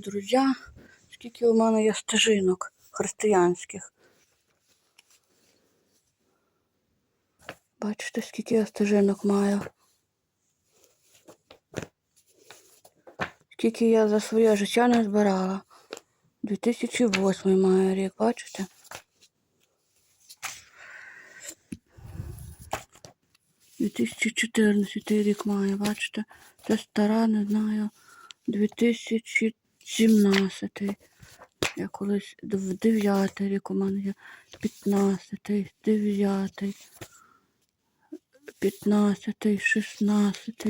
Друзі, скільки у мене є стежинок християнських. Бачите, скільки я стежинок маю. Скільки я за своє життя не збирала. 2008 маю рік, бачите? Тисячі чотирнадцятий рік маю, бачите? Це стара, не знаю. 2017. Я колись в 9 рік у мене є 15, 9, 15, 16,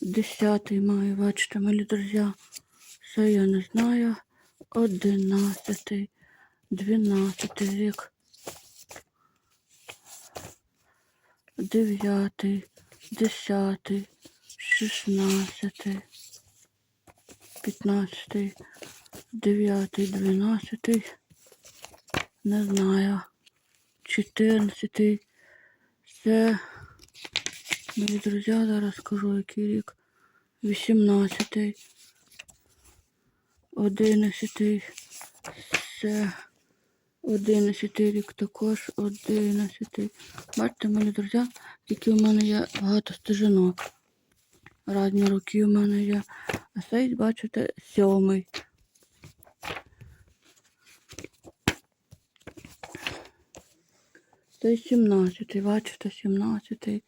10 маю, бачите, мої друзі. Це я не знаю. 11, 12 рік. 9, 10, 16, 15, 9, 12, не знаю, 14. Це, мої друзі, зараз скажу, який рік. 18, 11, це 11 рік також, 11. Бачите, мої друзі, які у мене є багато стежинок. Разні роки у мене є. А цей, бачите, сьомий. Це 17, бачите, 17.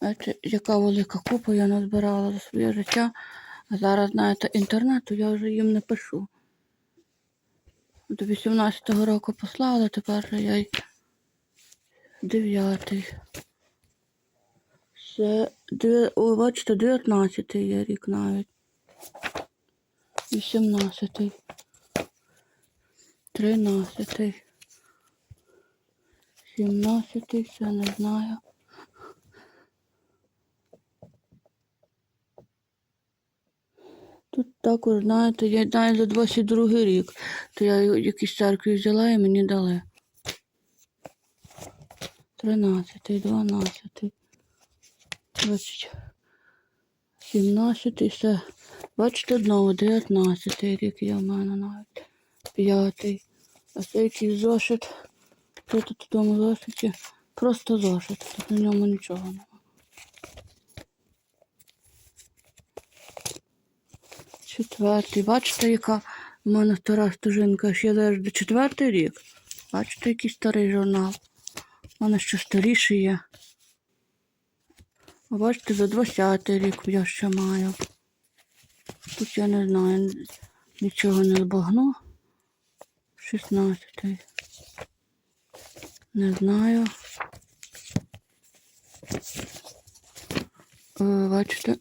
Бачите, яка велика купа я назбирала за своє життя. А зараз, знаєте, інтернету я вже їм не пишу. До 18-го року послала, тепер я й 9. Це, дві- о, бачите, 19 є рік навіть. 18. 13. 17, це не знаю. Тут також, знаєте, я знаю за 22 рік, то я якісь церкві взяла і мені дали. 13, 12, 20, 17, все. Бачите, знову 19 рік є в мене навіть. 5. А це якийсь зошит. Що тут в тому зошиті? Просто зошит. Тут на ньому нічого немає. Четвертий. Бачите, яка в мене стара стежинка. Ще до четвертий рік. Бачите, який старий журнал. У мене ще старіший є. Бачите, за 20 рік я ще маю. Тут я не знаю, нічого не збагну. 16. Не знаю. Е, Бачите,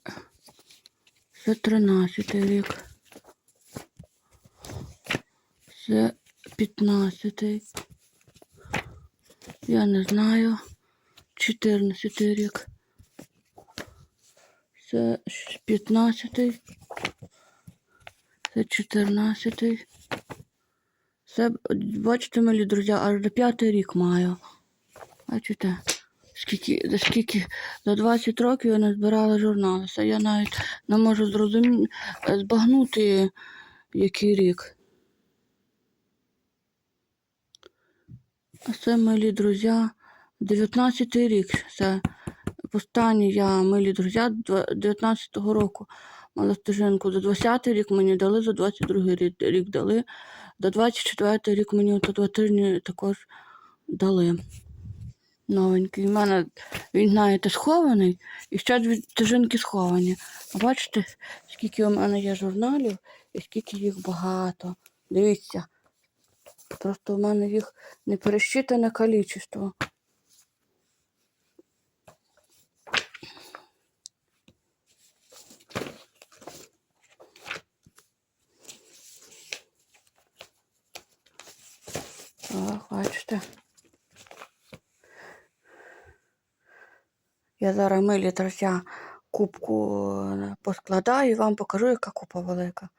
це 13 рік. Це 15. Я не знаю. 14 рік. Це 15. Це 14. Це, бачите, милі друзі, аж до п'ятий рік маю. Бачите, скільки, за скільки, за 20 років я не збирала журнали. Це я навіть не можу зрозуміти, збагнути, який рік. А це, милі друзі, 19 рік. Це останній я, милі друзі, 19-го року мала стежинку. За 20-й рік мені дали, за 22 рік, дали. За 24 рік мені то два тижні також дали. Новенький. У мене він, знаєте, схований, і ще дві стежинки сховані. А бачите, скільки у мене є журналів і скільки їх багато. Дивіться. Просто в мене їх не пересчитане кількість. Бачите. Я зараз милі друзі кубку е, поскладаю і вам покажу, яка купа велика.